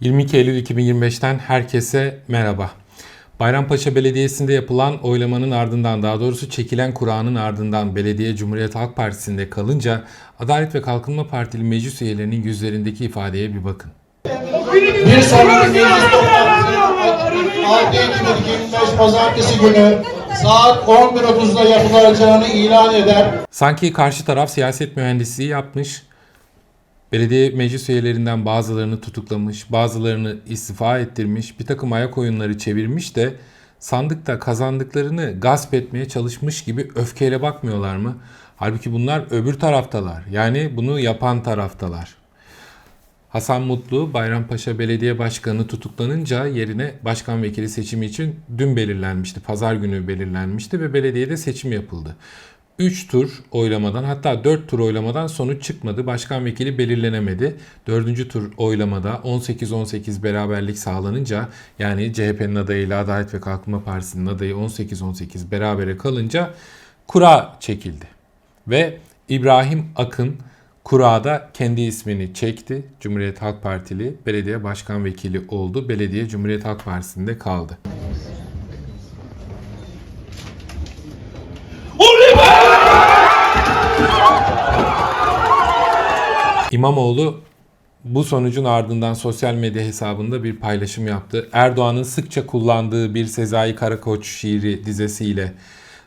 22 Eylül 2025'ten herkese merhaba. Bayrampaşa Belediyesi'nde yapılan oylamanın ardından daha doğrusu çekilen Kur'an'ın ardından Belediye Cumhuriyet Halk Partisi'nde kalınca Adalet ve Kalkınma Partili meclis üyelerinin yüzlerindeki ifadeye bir bakın. Bir sonraki meclis toplantısı 6 Ekim 2025 Pazartesi günü saat 11.30'da yapılacağını ilan eder. Sanki karşı taraf siyaset mühendisliği yapmış, belediye meclis üyelerinden bazılarını tutuklamış, bazılarını istifa ettirmiş, bir takım ayak oyunları çevirmiş de sandıkta kazandıklarını gasp etmeye çalışmış gibi öfkeyle bakmıyorlar mı? Halbuki bunlar öbür taraftalar. Yani bunu yapan taraftalar. Hasan Mutlu, Bayrampaşa Belediye Başkanı tutuklanınca yerine başkan vekili seçimi için dün belirlenmişti. Pazar günü belirlenmişti ve belediyede seçim yapıldı. 3 tur oylamadan hatta 4 tur oylamadan sonuç çıkmadı. Başkan vekili belirlenemedi. 4. tur oylamada 18-18 beraberlik sağlanınca yani CHP'nin adayıyla Adalet ve Kalkınma Partisi'nin adayı 18-18 berabere kalınca kura çekildi. Ve İbrahim Akın Kura'da kendi ismini çekti. Cumhuriyet Halk Partili belediye başkan vekili oldu. Belediye Cumhuriyet Halk Partisi'nde kaldı. İmamoğlu bu sonucun ardından sosyal medya hesabında bir paylaşım yaptı. Erdoğan'ın sıkça kullandığı bir Sezai Karakoç şiiri dizesiyle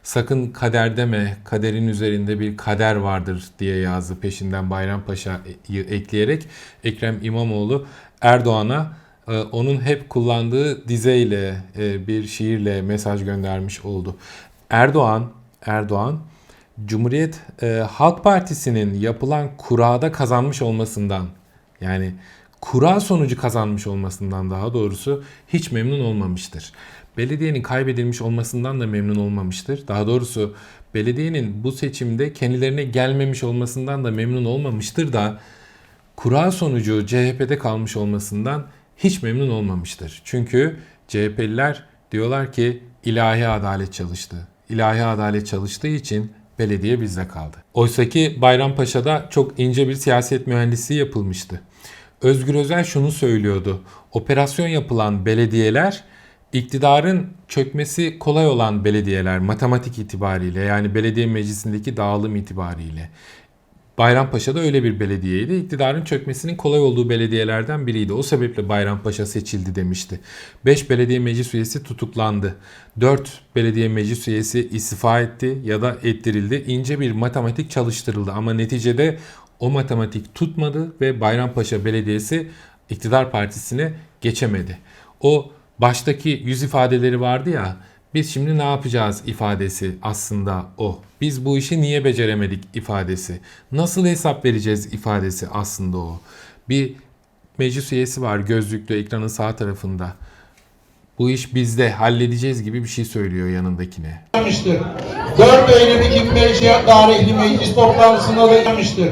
sakın kader deme, kaderin üzerinde bir kader vardır diye yazdı peşinden Bayrampaşa'yı ekleyerek Ekrem İmamoğlu Erdoğan'a e, onun hep kullandığı dizeyle e, bir şiirle mesaj göndermiş oldu. Erdoğan Erdoğan Cumhuriyet e, Halk Partisi'nin yapılan kurada kazanmış olmasından yani kura sonucu kazanmış olmasından daha doğrusu hiç memnun olmamıştır. Belediyenin kaybedilmiş olmasından da memnun olmamıştır. Daha doğrusu belediyenin bu seçimde kendilerine gelmemiş olmasından da memnun olmamıştır da kura sonucu CHP'de kalmış olmasından hiç memnun olmamıştır. Çünkü CHP'liler diyorlar ki ilahi adalet çalıştı. İlahi adalet çalıştığı için belediye bizde kaldı. Oysaki Bayrampaşa'da çok ince bir siyaset mühendisliği yapılmıştı. Özgür Özel şunu söylüyordu. Operasyon yapılan belediyeler iktidarın çökmesi kolay olan belediyeler matematik itibariyle yani belediye meclisindeki dağılım itibariyle. Bayrampaşa da öyle bir belediyeydi. İktidarın çökmesinin kolay olduğu belediyelerden biriydi. O sebeple Bayrampaşa seçildi demişti. 5 belediye meclis üyesi tutuklandı. 4 belediye meclis üyesi istifa etti ya da ettirildi. İnce bir matematik çalıştırıldı ama neticede o matematik tutmadı ve Bayrampaşa Belediyesi iktidar partisine geçemedi. O baştaki yüz ifadeleri vardı ya biz şimdi ne yapacağız ifadesi aslında o. Biz bu işi niye beceremedik ifadesi. Nasıl hesap vereceğiz ifadesi aslında o. Bir meclis üyesi var gözlüklü ekranın sağ tarafında. Bu iş bizde halledeceğiz gibi bir şey söylüyor yanındakine. Yapmıştır. 4 Eylül 2005 tarihli meclis toplantısında da yapmıştır.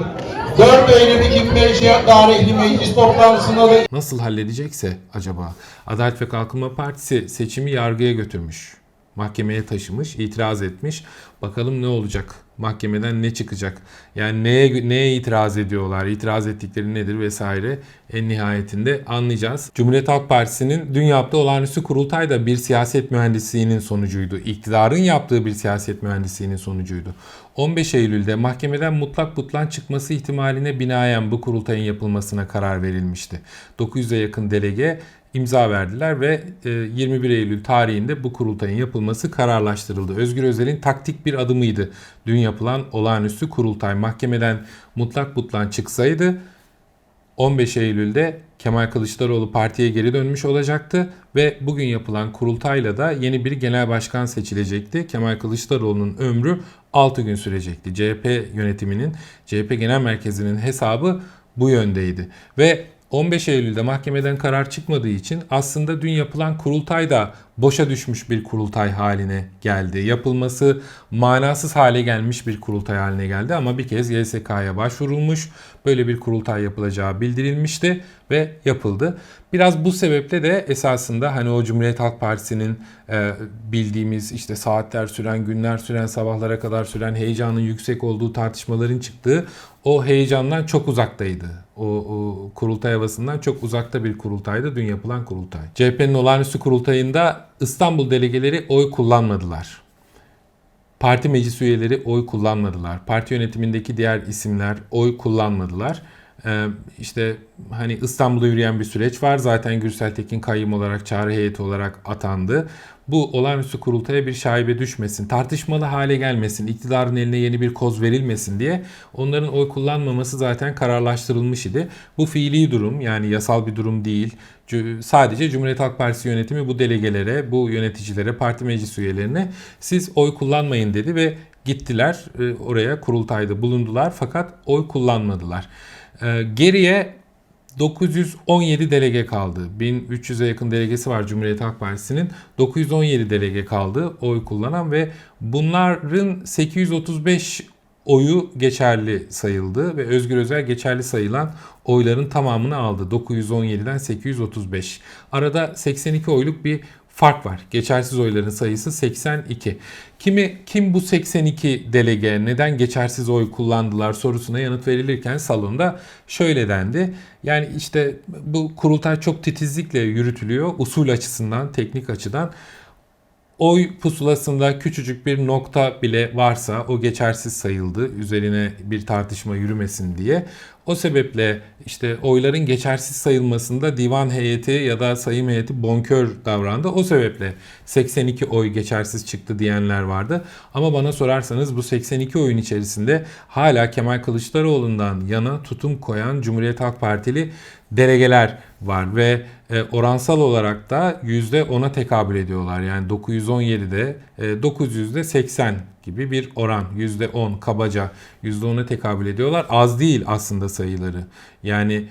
4 Eylül 2005 tarihli meclis toplantısında da Nasıl halledecekse acaba? Adalet ve Kalkınma Partisi seçimi yargıya götürmüş. Mahkemeye taşımış, itiraz etmiş. Bakalım ne olacak? Mahkemeden ne çıkacak? Yani neye neye itiraz ediyorlar? İtiraz ettikleri nedir vesaire? En nihayetinde anlayacağız. Cumhuriyet Halk Partisi'nin dün yaptığı olağanüstü kurultay da bir siyaset mühendisliğinin sonucuydu. İktidarın yaptığı bir siyaset mühendisliğinin sonucuydu. 15 Eylül'de mahkemeden mutlak butlan çıkması ihtimaline binaen bu kurultayın yapılmasına karar verilmişti. 900'e yakın delege imza verdiler ve e, 21 Eylül tarihinde bu kurultayın yapılması kararlaştırıldı. Özgür Özel'in taktik bir adımıydı. Dün yapılan olağanüstü kurultay mahkemeden mutlak butlan çıksaydı 15 Eylül'de Kemal Kılıçdaroğlu partiye geri dönmüş olacaktı ve bugün yapılan kurultayla da yeni bir genel başkan seçilecekti. Kemal Kılıçdaroğlu'nun ömrü 6 gün sürecekti. CHP yönetiminin, CHP Genel Merkezi'nin hesabı bu yöndeydi. Ve 15 Eylül'de mahkemeden karar çıkmadığı için aslında dün yapılan kurultay da boşa düşmüş bir kurultay haline geldi. Yapılması manasız hale gelmiş bir kurultay haline geldi ama bir kez YSK'ya başvurulmuş. Böyle bir kurultay yapılacağı bildirilmişti ve yapıldı. Biraz bu sebeple de esasında hani o Cumhuriyet Halk Partisi'nin e, bildiğimiz işte saatler süren, günler süren, sabahlara kadar süren heyecanın yüksek olduğu tartışmaların çıktığı o heyecandan çok uzaktaydı. O, o kurultay havasından çok uzakta bir kurultaydı dün yapılan kurultay. CHP'nin olağanüstü kurultayında İstanbul delegeleri oy kullanmadılar. Parti meclis üyeleri oy kullanmadılar. Parti yönetimindeki diğer isimler oy kullanmadılar. Ee, işte hani İstanbul'da yürüyen bir süreç var. Zaten Gürsel Tekin kayyum olarak çağrı heyeti olarak atandı. Bu olağanüstü kurultaya bir şaibe düşmesin, tartışmalı hale gelmesin, iktidarın eline yeni bir koz verilmesin diye onların oy kullanmaması zaten kararlaştırılmış idi. Bu fiili durum yani yasal bir durum değil. Sadece Cumhuriyet Halk Partisi yönetimi bu delegelere, bu yöneticilere, parti meclis üyelerine siz oy kullanmayın dedi ve gittiler e, oraya kurultayda bulundular fakat oy kullanmadılar. E, Geriye 917 delege kaldı. 1300'e yakın delegesi var Cumhuriyet Halk Partisi'nin. 917 delege kaldı oy kullanan ve bunların 835 oyu geçerli sayıldı ve Özgür Özel geçerli sayılan oyların tamamını aldı. 917'den 835. Arada 82 oyluk bir fark var. Geçersiz oyların sayısı 82. Kimi kim bu 82 delege neden geçersiz oy kullandılar sorusuna yanıt verilirken salonda şöyle dendi. Yani işte bu kurultay çok titizlikle yürütülüyor usul açısından, teknik açıdan. Oy pusulasında küçücük bir nokta bile varsa o geçersiz sayıldı. Üzerine bir tartışma yürümesin diye. O sebeple işte oyların geçersiz sayılmasında divan heyeti ya da sayım heyeti bonkör davrandı. O sebeple 82 oy geçersiz çıktı diyenler vardı. Ama bana sorarsanız bu 82 oyun içerisinde hala Kemal Kılıçdaroğlu'ndan yana tutum koyan Cumhuriyet Halk Partili delegeler var ve e, oransal olarak da %10'a tekabül ediyorlar. Yani 917'de e, 900'de 80 gibi bir oran %10 kabaca %10'a tekabül ediyorlar. Az değil aslında sayıları. Yani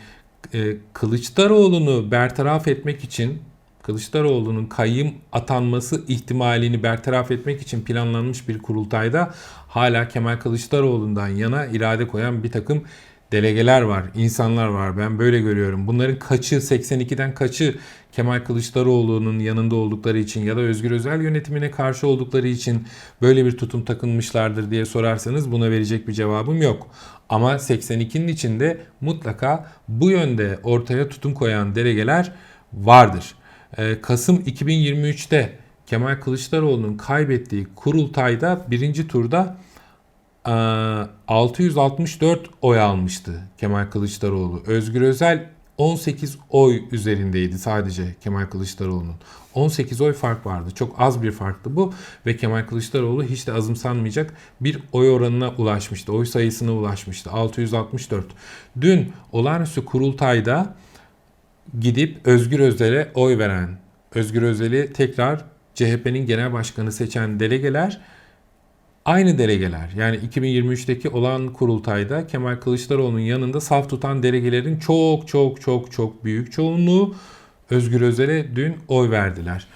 e, Kılıçdaroğlu'nu bertaraf etmek için Kılıçdaroğlu'nun kayyım atanması ihtimalini bertaraf etmek için planlanmış bir kurultayda hala Kemal Kılıçdaroğlu'ndan yana irade koyan bir takım delegeler var, insanlar var. Ben böyle görüyorum. Bunların kaçı 82'den kaçı Kemal Kılıçdaroğlu'nun yanında oldukları için ya da Özgür Özel yönetimine karşı oldukları için böyle bir tutum takınmışlardır diye sorarsanız buna verecek bir cevabım yok. Ama 82'nin içinde mutlaka bu yönde ortaya tutum koyan delegeler vardır. Ee, Kasım 2023'te Kemal Kılıçdaroğlu'nun kaybettiği kurultayda birinci turda 664 oy almıştı Kemal Kılıçdaroğlu. Özgür Özel 18 oy üzerindeydi sadece Kemal Kılıçdaroğlu'nun. 18 oy fark vardı. Çok az bir farktı bu ve Kemal Kılıçdaroğlu hiç de azımsanmayacak bir oy oranına ulaşmıştı. Oy sayısına ulaşmıştı. 664. Dün olağanüstü kurultayda gidip Özgür Özel'e oy veren, Özgür Özel'i tekrar CHP'nin genel başkanı seçen delegeler aynı delegeler. Yani 2023'teki olan kurultayda Kemal Kılıçdaroğlu'nun yanında saf tutan delegelerin çok çok çok çok büyük çoğunluğu Özgür Özel'e dün oy verdiler.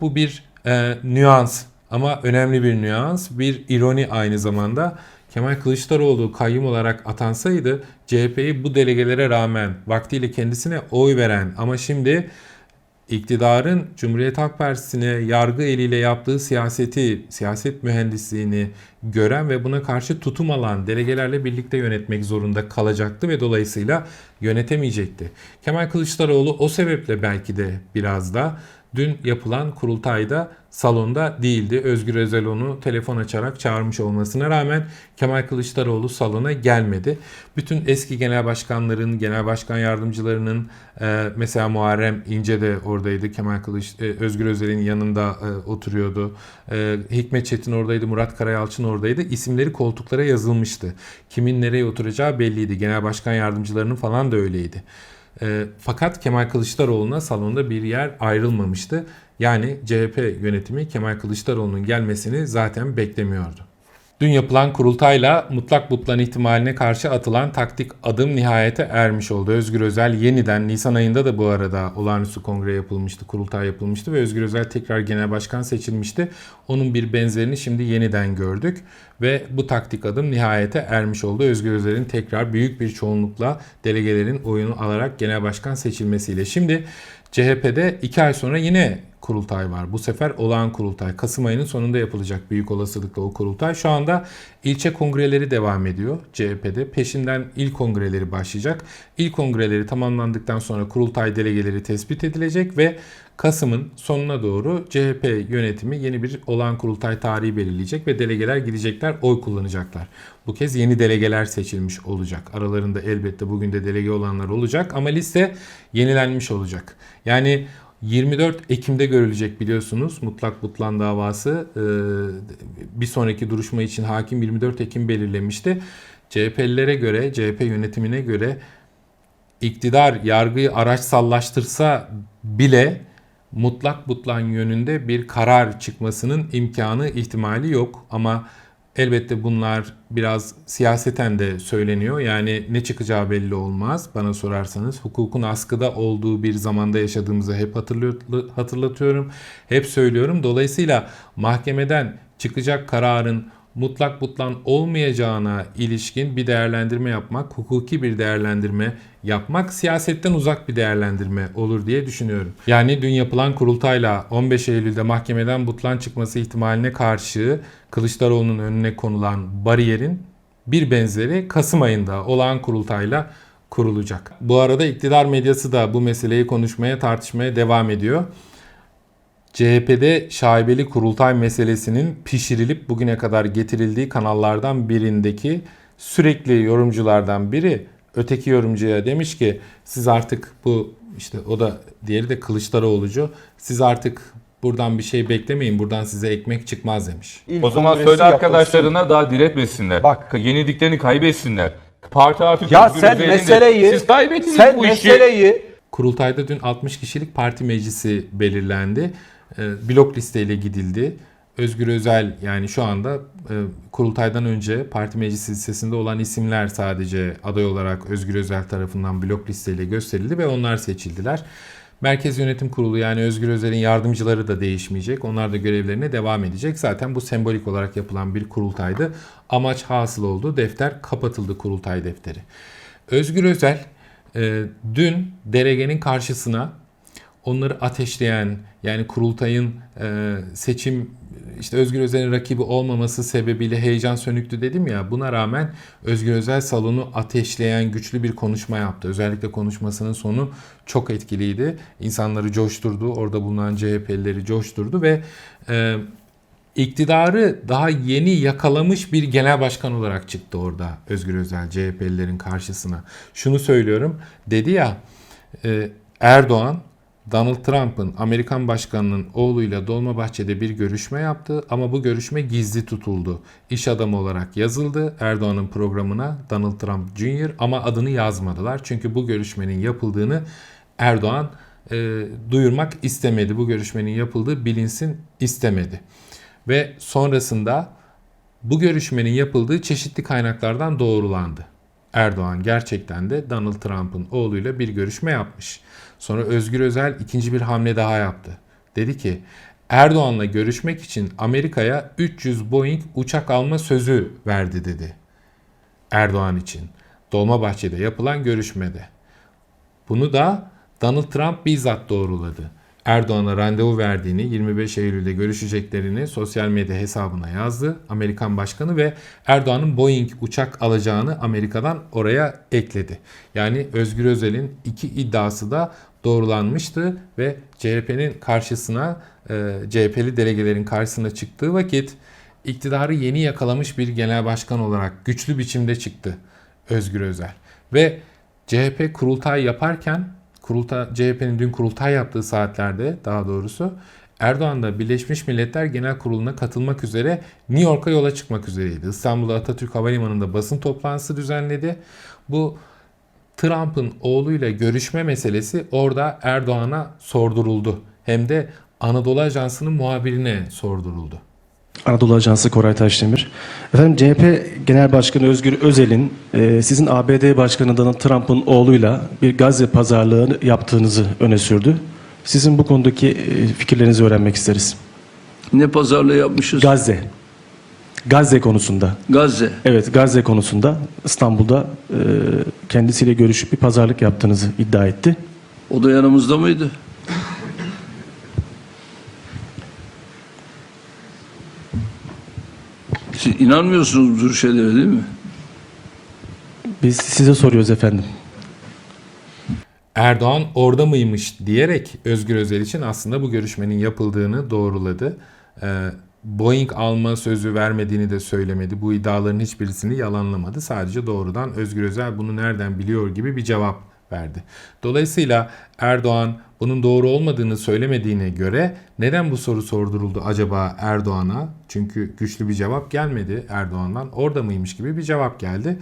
Bu bir e, nüans ama önemli bir nüans, bir ironi aynı zamanda. Kemal Kılıçdaroğlu kayyum olarak atansaydı CHP'yi bu delegelere rağmen vaktiyle kendisine oy veren ama şimdi iktidarın Cumhuriyet Halk Partisi'ne yargı eliyle yaptığı siyaseti, siyaset mühendisliğini gören ve buna karşı tutum alan delegelerle birlikte yönetmek zorunda kalacaktı ve dolayısıyla yönetemeyecekti. Kemal Kılıçdaroğlu o sebeple belki de biraz da dün yapılan kurultayda salonda değildi. Özgür Özel onu telefon açarak çağırmış olmasına rağmen Kemal Kılıçdaroğlu salona gelmedi. Bütün eski genel başkanların, genel başkan yardımcılarının e, mesela Muharrem İnce de oradaydı. Kemal Kılıç, e, Özgür Özel'in yanında e, oturuyordu. Hikmet Çetin oradaydı, Murat Karayalçın oradaydı. İsimleri koltuklara yazılmıştı. Kimin nereye oturacağı belliydi. Genel başkan yardımcılarının falan da öyleydi. E, fakat Kemal Kılıçdaroğlu'na salonda bir yer ayrılmamıştı. Yani CHP yönetimi Kemal Kılıçdaroğlu'nun gelmesini zaten beklemiyordu. Dün yapılan kurultayla mutlak butlan ihtimaline karşı atılan taktik adım nihayete ermiş oldu. Özgür Özel yeniden Nisan ayında da bu arada olağanüstü kongre yapılmıştı, kurultay yapılmıştı ve Özgür Özel tekrar genel başkan seçilmişti. Onun bir benzerini şimdi yeniden gördük ve bu taktik adım nihayete ermiş oldu. Özgür Özel'in tekrar büyük bir çoğunlukla delegelerin oyunu alarak genel başkan seçilmesiyle. Şimdi CHP'de 2 ay sonra yine kurultay var. Bu sefer olağan kurultay. Kasım ayının sonunda yapılacak büyük olasılıkla o kurultay. Şu anda ilçe kongreleri devam ediyor CHP'de. Peşinden il kongreleri başlayacak. İl kongreleri tamamlandıktan sonra kurultay delegeleri tespit edilecek ve Kasım'ın sonuna doğru CHP yönetimi yeni bir olağan kurultay tarihi belirleyecek ve delegeler gidecekler, oy kullanacaklar. Bu kez yeni delegeler seçilmiş olacak. Aralarında elbette bugün de delege olanlar olacak ama liste yenilenmiş olacak. Yani 24 Ekim'de görülecek biliyorsunuz mutlak butlan davası Ee, bir sonraki duruşma için hakim 24 Ekim belirlemişti. CHP'lilere göre, CHP yönetimine göre iktidar yargıyı araçsallaştırsa bile mutlak butlan yönünde bir karar çıkmasının imkanı ihtimali yok ama elbette bunlar biraz siyaseten de söyleniyor. Yani ne çıkacağı belli olmaz bana sorarsanız. Hukukun askıda olduğu bir zamanda yaşadığımızı hep hatırlatıyorum. Hep söylüyorum. Dolayısıyla mahkemeden çıkacak kararın mutlak butlan olmayacağına ilişkin bir değerlendirme yapmak, hukuki bir değerlendirme yapmak siyasetten uzak bir değerlendirme olur diye düşünüyorum. Yani dün yapılan kurultayla 15 Eylül'de mahkemeden butlan çıkması ihtimaline karşı Kılıçdaroğlu'nun önüne konulan bariyerin bir benzeri Kasım ayında olağan kurultayla kurulacak. Bu arada iktidar medyası da bu meseleyi konuşmaya, tartışmaya devam ediyor. CHP'de şaibeli kurultay meselesinin pişirilip bugüne kadar getirildiği kanallardan birindeki sürekli yorumculardan biri öteki yorumcuya demiş ki siz artık bu işte o da diğeri de Kılıçdaroğlu'cu siz artık buradan bir şey beklemeyin buradan size ekmek çıkmaz demiş. İl O zaman söyle yapılsın. arkadaşlarına daha diretmesinler. Bak. Yenildiklerini kaybetsinler. Parti artık Ya sen üzerinde. meseleyi Siz kaybettiniz sen bu işi. meseleyi Kurultayda dün 60 kişilik parti meclisi belirlendi. Ee, Blok listeyle gidildi. Özgür Özel yani şu anda e, kurultaydan önce parti meclisi listesinde olan isimler sadece aday olarak Özgür Özel tarafından blok listeyle gösterildi ve onlar seçildiler. Merkez Yönetim Kurulu yani Özgür Özel'in yardımcıları da değişmeyecek. Onlar da görevlerine devam edecek. Zaten bu sembolik olarak yapılan bir kurultaydı. Amaç hasıl oldu. Defter kapatıldı kurultay defteri. Özgür Özel e, dün delegenin karşısına onları ateşleyen yani kurultayın e, seçim işte Özgür Özel'in rakibi olmaması sebebiyle heyecan sönüktü dedim ya buna rağmen Özgür Özel salonu ateşleyen güçlü bir konuşma yaptı. Özellikle konuşmasının sonu çok etkiliydi. İnsanları coşturdu. Orada bulunan CHP'lileri coşturdu ve e, iktidarı daha yeni yakalamış bir genel başkan olarak çıktı orada Özgür Özel CHP'lilerin karşısına. Şunu söylüyorum dedi ya e, Erdoğan Donald Trump'ın Amerikan başkanının oğluyla Dolmabahçe'de bir görüşme yaptı ama bu görüşme gizli tutuldu. İş adamı olarak yazıldı Erdoğan'ın programına Donald Trump Jr. ama adını yazmadılar. Çünkü bu görüşmenin yapıldığını Erdoğan e, duyurmak istemedi. Bu görüşmenin yapıldığı bilinsin istemedi. Ve sonrasında bu görüşmenin yapıldığı çeşitli kaynaklardan doğrulandı. Erdoğan gerçekten de Donald Trump'ın oğluyla bir görüşme yapmış. Sonra Özgür Özel ikinci bir hamle daha yaptı. Dedi ki Erdoğan'la görüşmek için Amerika'ya 300 Boeing uçak alma sözü verdi dedi. Erdoğan için. Dolmabahçe'de yapılan görüşmede. Bunu da Donald Trump bizzat doğruladı. Erdoğan'a randevu verdiğini, 25 Eylül'de görüşeceklerini sosyal medya hesabına yazdı Amerikan Başkanı ve Erdoğan'ın Boeing uçak alacağını Amerika'dan oraya ekledi. Yani Özgür Özel'in iki iddiası da doğrulanmıştı ve CHP'nin karşısına, e, CHP'li delegelerin karşısına çıktığı vakit iktidarı yeni yakalamış bir genel başkan olarak güçlü biçimde çıktı Özgür Özel. Ve CHP kurultay yaparken kurultay, CHP'nin dün kurultay yaptığı saatlerde daha doğrusu Erdoğan da Birleşmiş Milletler Genel Kurulu'na katılmak üzere New York'a yola çıkmak üzereydi. İstanbul'da Atatürk Havalimanı'nda basın toplantısı düzenledi. Bu Trump'ın oğluyla görüşme meselesi orada Erdoğan'a sorduruldu. Hem de Anadolu Ajansı'nın muhabirine sorduruldu. Anadolu Ajansı Koray Taşdemir. Efendim CHP Genel Başkanı Özgür Özel'in e, sizin ABD Başkanı Donald Trump'ın oğluyla bir Gazze pazarlığı yaptığınızı öne sürdü. Sizin bu konudaki e, fikirlerinizi öğrenmek isteriz. Ne pazarlığı yapmışız? Gazze. Gazze konusunda. Gazze. Evet Gazze konusunda İstanbul'da e, kendisiyle görüşüp bir pazarlık yaptığınızı iddia etti. O da yanımızda mıydı? Siz inanmıyorsunuz bu tür şeylere değil mi? Biz size soruyoruz efendim. Erdoğan orada mıymış diyerek Özgür Özel için aslında bu görüşmenin yapıldığını doğruladı. Ee, Boeing alma sözü vermediğini de söylemedi. Bu iddiaların hiçbirisini yalanlamadı. Sadece doğrudan Özgür Özel bunu nereden biliyor gibi bir cevap verdi. Dolayısıyla Erdoğan bunun doğru olmadığını söylemediğine göre neden bu soru sorduruldu acaba Erdoğan'a? Çünkü güçlü bir cevap gelmedi Erdoğan'dan. Orada mıymış gibi bir cevap geldi.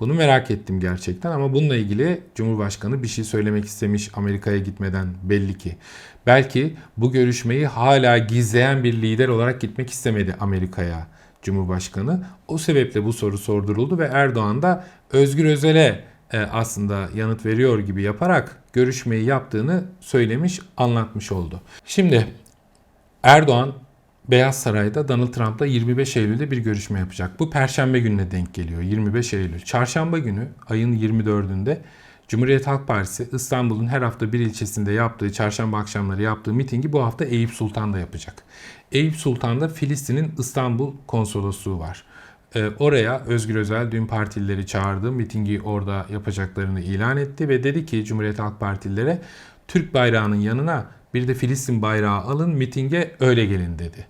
Bunu merak ettim gerçekten ama bununla ilgili Cumhurbaşkanı bir şey söylemek istemiş Amerika'ya gitmeden belli ki. Belki bu görüşmeyi hala gizleyen bir lider olarak gitmek istemedi Amerika'ya Cumhurbaşkanı. O sebeple bu soru sorduruldu ve Erdoğan da Özgür Özel'e e, aslında yanıt veriyor gibi yaparak görüşmeyi yaptığını söylemiş, anlatmış oldu. Şimdi Erdoğan Beyaz Saray'da Donald Trump'la 25 Eylül'de bir görüşme yapacak. Bu perşembe gününe denk geliyor 25 Eylül. Çarşamba günü ayın 24'ünde Cumhuriyet Halk Partisi İstanbul'un her hafta bir ilçesinde yaptığı çarşamba akşamları yaptığı mitingi bu hafta Eyüp Sultan'da yapacak. Eyüp Sultan'da Filistin'in İstanbul konsolosluğu var. Ee, oraya Özgür Özel dün partilileri çağırdı. Mitingi orada yapacaklarını ilan etti ve dedi ki Cumhuriyet Halk Partililere Türk bayrağının yanına bir de Filistin bayrağı alın mitinge öyle gelin dedi.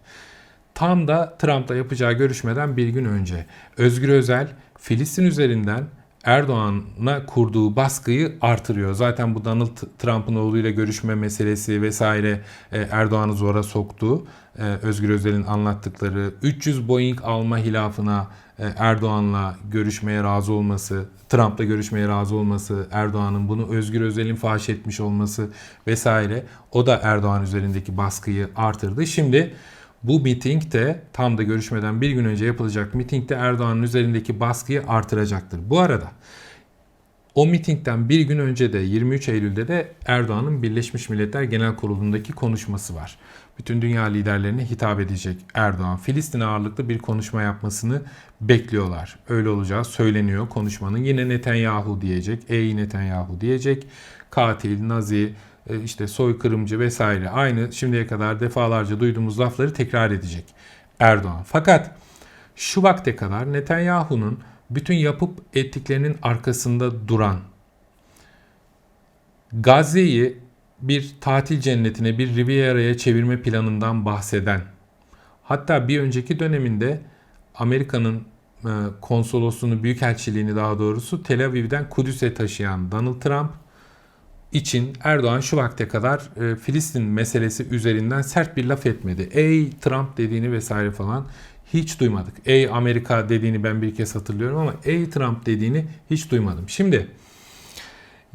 Tam da Trump'la yapacağı görüşmeden bir gün önce Özgür Özel Filistin üzerinden Erdoğan'a kurduğu baskıyı artırıyor. Zaten bu Donald Trump'ın oğluyla görüşme meselesi vesaire e, Erdoğan'ı zora soktu. E, Özgür Özel'in anlattıkları 300 Boeing alma hilafına e, Erdoğan'la görüşmeye razı olması, Trump'la görüşmeye razı olması, Erdoğan'ın bunu Özgür Özel'in faş etmiş olması vesaire o da Erdoğan üzerindeki baskıyı artırdı. Şimdi bu mitingde tam da görüşmeden bir gün önce yapılacak mitingde Erdoğan'ın üzerindeki baskıyı artıracaktır. Bu arada o mitingden bir gün önce de 23 Eylül'de de Erdoğan'ın Birleşmiş Milletler Genel Kurulu'ndaki konuşması var. Bütün dünya liderlerine hitap edecek Erdoğan. Filistin ağırlıklı bir konuşma yapmasını bekliyorlar. Öyle olacağı söyleniyor konuşmanın. Yine Netanyahu diyecek, ey Netanyahu diyecek. Katil, Nazi, işte soykırımcı vesaire aynı şimdiye kadar defalarca duyduğumuz lafları tekrar edecek Erdoğan. Fakat şu vakte kadar Netanyahu'nun bütün yapıp ettiklerinin arkasında duran Gazze'yi bir tatil cennetine, bir Riviera'ya çevirme planından bahseden, hatta bir önceki döneminde Amerika'nın e, konsolosluğunu, büyükelçiliğini daha doğrusu Tel Aviv'den Kudüs'e taşıyan Donald Trump için Erdoğan şu vakte kadar e, Filistin meselesi üzerinden sert bir laf etmedi. Ey Trump dediğini vesaire falan hiç duymadık. Ey Amerika dediğini ben bir kez hatırlıyorum ama ey Trump dediğini hiç duymadım. Şimdi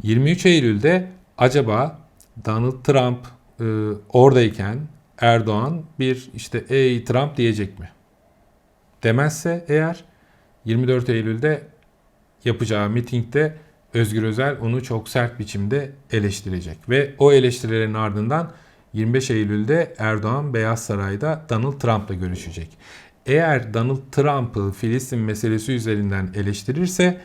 23 Eylül'de acaba Donald Trump e, oradayken Erdoğan bir işte ey Trump diyecek mi? Demezse eğer 24 Eylül'de yapacağı mitingde Özgür Özel onu çok sert biçimde eleştirecek. Ve o eleştirilerin ardından 25 Eylül'de Erdoğan Beyaz Saray'da Donald Trump'la görüşecek. Eğer Donald Trump'ı Filistin meselesi üzerinden eleştirirse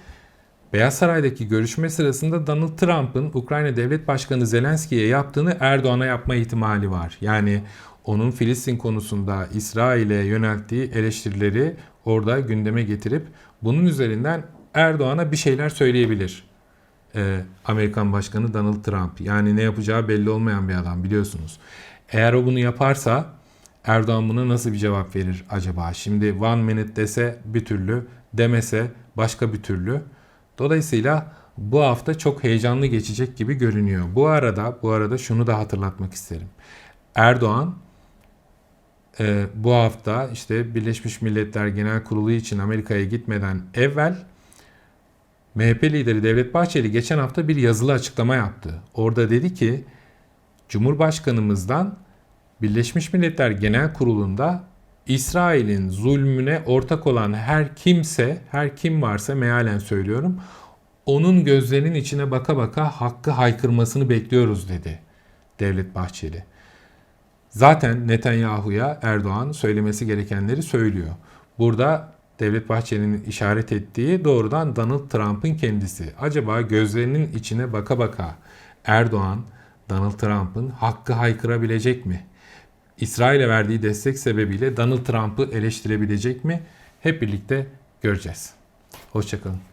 Beyaz Saray'daki görüşme sırasında Donald Trump'ın Ukrayna Devlet Başkanı Zelenski'ye yaptığını Erdoğan'a yapma ihtimali var. Yani onun Filistin konusunda İsrail'e yönelttiği eleştirileri orada gündeme getirip bunun üzerinden Erdoğan'a bir şeyler söyleyebilir. Ee, Amerikan Başkanı Donald Trump. Yani ne yapacağı belli olmayan bir adam biliyorsunuz. Eğer o bunu yaparsa Erdoğan buna nasıl bir cevap verir acaba? Şimdi one minute dese bir türlü, demese başka bir türlü. Dolayısıyla bu hafta çok heyecanlı geçecek gibi görünüyor. Bu arada bu arada şunu da hatırlatmak isterim. Erdoğan e, bu hafta işte Birleşmiş Milletler Genel Kurulu için Amerika'ya gitmeden evvel MHP lideri Devlet Bahçeli geçen hafta bir yazılı açıklama yaptı. Orada dedi ki Cumhurbaşkanımızdan Birleşmiş Milletler Genel Kurulu'nda İsrail'in zulmüne ortak olan her kimse, her kim varsa mealen söylüyorum, onun gözlerinin içine baka baka hakkı haykırmasını bekliyoruz dedi Devlet Bahçeli. Zaten Netanyahu'ya Erdoğan söylemesi gerekenleri söylüyor. Burada Devlet Bahçeli'nin işaret ettiği doğrudan Donald Trump'ın kendisi. Acaba gözlerinin içine baka baka Erdoğan Donald Trump'ın hakkı haykırabilecek mi? İsrail'e verdiği destek sebebiyle Donald Trump'ı eleştirebilecek mi? Hep birlikte göreceğiz. Hoşçakalın.